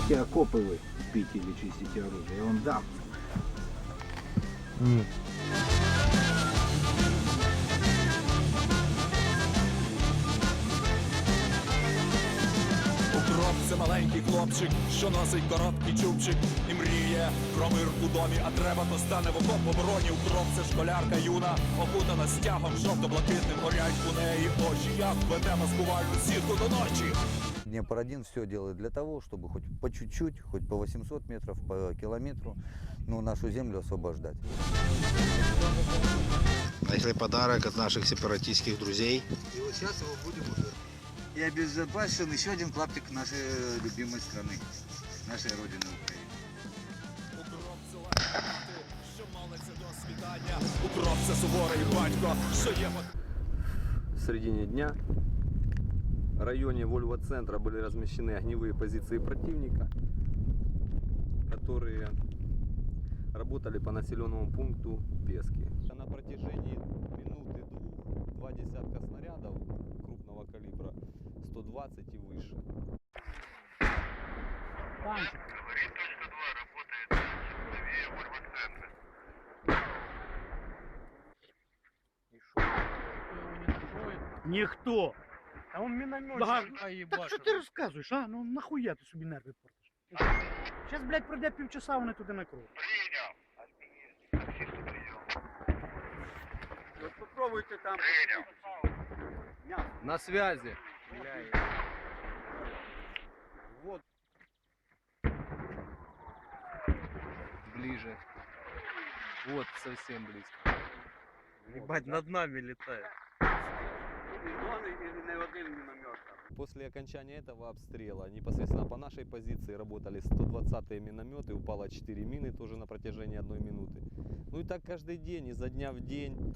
Какие окопы вы пить или чистите оружие? Я вам дам. Укроп це маленький хлопчик, що носить короткий чубчик і мріє про мир у домі, а треба, то стане в окоп обороні. Укроп це школярка юна, окутана стягом, жовто-блакитним горять у неї очі. Як веде маскувальну сітку до ночі. Днепр-1 все делает для того, чтобы хоть по чуть-чуть, хоть по 800 метров, по километру, ну, нашу землю освобождать. Нашли подарок от наших сепаратистских друзей. И вот сейчас его будем уже. И обезопасен еще один клаптик нашей любимой страны, нашей родины Украины. Укроп це лагідна мати, що молиться до світання. Укроп це суворий батько, що є В середине дня в районе Вольво-центра были размещены огневые позиции противника, которые работали по населенному пункту Пески. На протяжении минуты-двух два десятка снарядов крупного калибра 120 и выше. Ніхто. А он миномет. Багаж... Так що ти розказуєш, а? Ну нахуя ти собі нерви портиш? Зараз, блядь, пройде півчаса, вони туди накроють. Вот попробуйте там. На связи. Вот. Ближе. Вот совсем близко. Ебать, над нами летает. После окончания этого обстрела непосредственно по нашей позиции работали 120-е минометы, упало 4 мины тоже на протяжении одной минуты. Ну и так каждый день, изо дня в день.